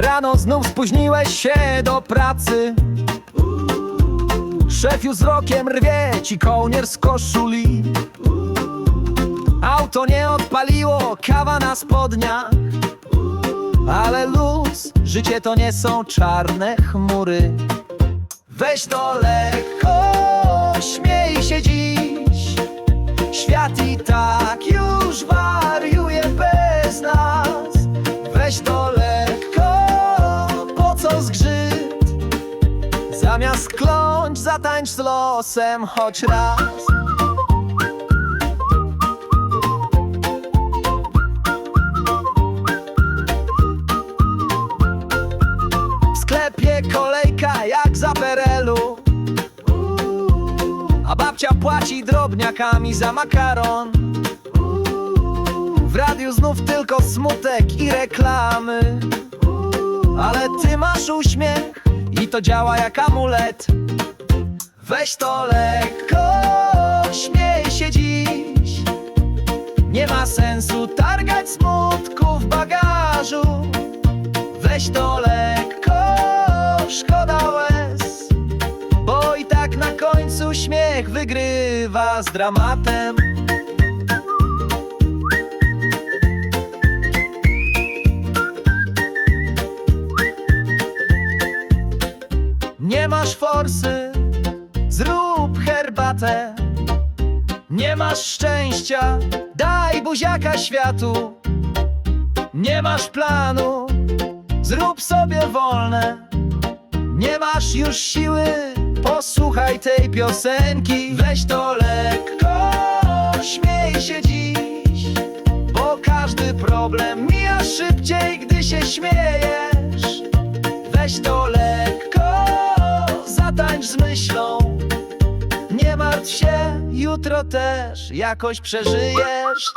Rano znów spóźniłeś się do pracy. Szef już wzrokiem rwie ci kołnier z koszuli. Auto nie odpaliło, kawa na spodniach. Ale luz, życie to nie są czarne chmury. Weź to lekko, co zgrzyt. Zamiast kląć, zatańcz z losem choć raz. W sklepie kolejka jak za perelu A babcia płaci drobniakami za makaron. W radiu znów tylko smutek i reklamy Ale ty masz uśmiech i to działa jak amulet. Weź to lekko, śmiej się dziś. Nie ma sensu targać smutku w bagażu. Weź to lekko, szkoda łez. Bo i tak na końcu śmiech wygrywa z dramatem Nie masz forsy, zrób herbatę. Nie masz szczęścia, daj buziaka światu. Nie masz planu, zrób sobie wolne. Nie masz już siły, posłuchaj tej piosenki. Weź to lekko, śmiej się dziś Bo każdy problem mija szybciej, gdy się śmiejesz. Weź to lekko, z myślą. Nie martw się, jutro też jakoś przeżyjesz